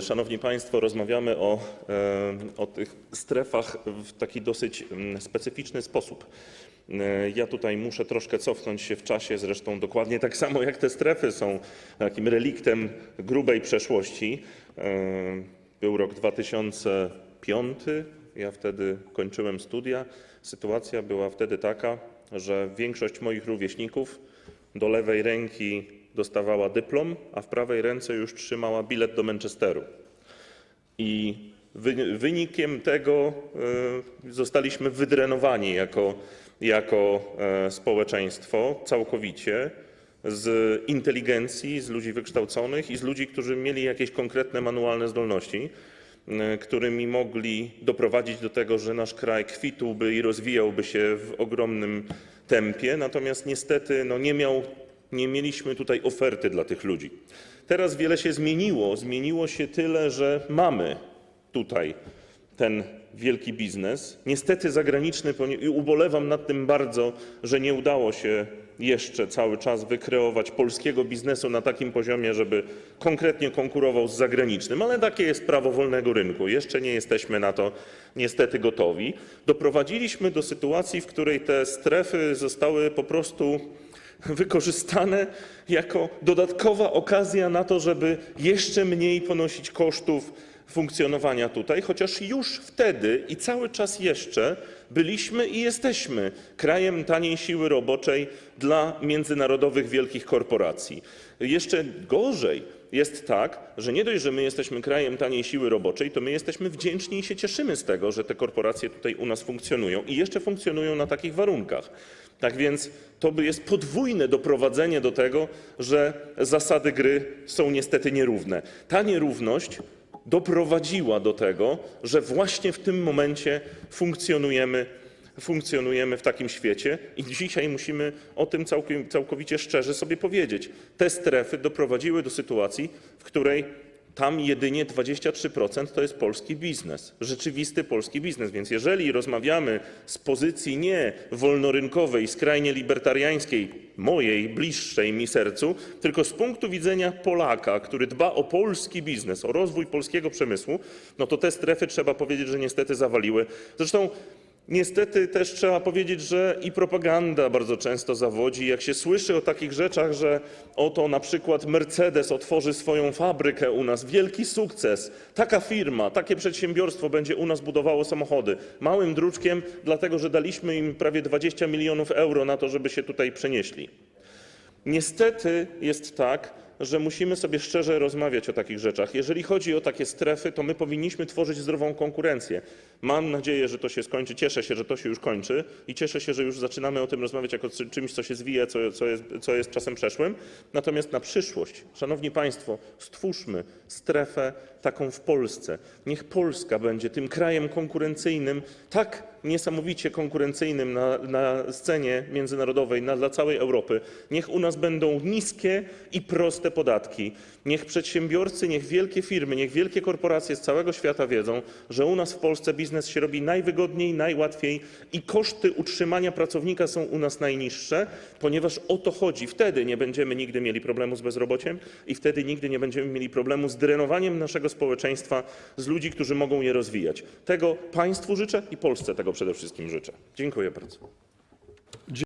Szanowni Państwo, rozmawiamy o, o tych strefach w taki dosyć specyficzny sposób. E, Ja tutaj muszę troszkę cofnąć się w czasie, zresztą dokładnie tak samo jak te strefy są takim reliktem grubej przeszłości. E, Był rok 2005, ja wtedy kończyłem studia. Sytuacja była wtedy taka, że większość moich rówieśników do lewej ręki dostawała dyplom, a w prawej ręce już trzymała bilet do Manchesteru. I wy- wynikiem tego y, zostaliśmy wydrenowani jako, jako e, społeczeństwo całkowicie z inteligencji, z ludzi wykształconych i z ludzi, którzy mieli jakieś konkretne manualne zdolności, y, którymi mogli doprowadzić do tego, że nasz kraj kwitłby i rozwijałby się w ogromnym tempie. Natomiast niestety no, nie miał nie mieliśmy tutaj oferty dla tych ludzi. Teraz wiele się zmieniło. Zmieniło się tyle, że mamy tutaj ten wielki biznes. Niestety zagraniczny, i ubolewam nad tym bardzo, że nie udało się jeszcze cały czas wykreować polskiego biznesu na takim poziomie, żeby konkretnie konkurował z zagranicznym, ale takie jest prawo wolnego rynku. Jeszcze nie jesteśmy na to niestety gotowi. Doprowadziliśmy do sytuacji, w której te strefy zostały po prostu wykorzystane jako dodatkowa okazja na to, żeby jeszcze mniej ponosić kosztów funkcjonowania tutaj, chociaż już wtedy i cały czas jeszcze byliśmy i jesteśmy krajem taniej siły roboczej dla międzynarodowych wielkich korporacji. Jeszcze gorzej jest tak, że nie dość, że my jesteśmy krajem taniej siły roboczej, to my jesteśmy wdzięczni i się cieszymy z tego, że te korporacje tutaj u nas funkcjonują i jeszcze funkcjonują na takich warunkach. Tak więc to by jest podwójne doprowadzenie do tego, że zasady gry są niestety nierówne. Ta nierówność doprowadziła do tego, że właśnie w tym momencie funkcjonujemy, w takim świecie i dzisiaj musimy o tym całkowicie szczerze sobie powiedzieć. Te strefy doprowadziły do sytuacji, w której tam jedynie 23% to jest polski biznes, rzeczywisty polski biznes. Więc jeżeli rozmawiamy z pozycji nie wolnorynkowej, skrajnie libertariańskiej, mojej, bliższej mi sercu, tylko z punktu widzenia Polaka, który dba o polski biznes, o rozwój polskiego przemysłu, no to te strefy trzeba powiedzieć, że niestety zawaliły. Zresztą Niestety też trzeba powiedzieć, że i propaganda bardzo często zawodzi. Jak się słyszy o takich rzeczach, że oto na przykład Mercedes otworzy swoją fabrykę u nas, wielki sukces, taka firma, takie przedsiębiorstwo będzie u nas budowało samochody małym druczkiem, dlatego że daliśmy im prawie 20 milionów euro na to, żeby się tutaj przenieśli. Niestety jest tak, że musimy sobie szczerze rozmawiać o takich rzeczach. Jeżeli chodzi o takie strefy, to my powinniśmy tworzyć zdrową konkurencję. Mam nadzieję, że to się skończy. Cieszę się, że to się już kończy i cieszę się, że już zaczynamy o tym rozmawiać jako o czymś, co się zwija, co, co, jest, co jest czasem przeszłym. Natomiast na przyszłość, Szanowni Państwo, stwórzmy strefę taką w Polsce. Niech Polska będzie tym krajem konkurencyjnym, tak niesamowicie konkurencyjnym na, scenie międzynarodowej na, dla całej Europy. Niech u nas będą niskie i proste podatki. Niech przedsiębiorcy, niech wielkie firmy, niech wielkie korporacje z całego świata wiedzą, że u nas w Polsce biznes się robi najwygodniej, najłatwiej i koszty utrzymania pracownika są u nas najniższe, ponieważ o to chodzi. Wtedy nie będziemy nigdy mieli problemu z bezrobociem i wtedy nigdy nie będziemy mieli problemu z drenowaniem naszego społeczeństwa z ludzi, którzy mogą je rozwijać. Tego państwu życzę i Polsce tego przede wszystkim życzę. Dziękuję bardzo.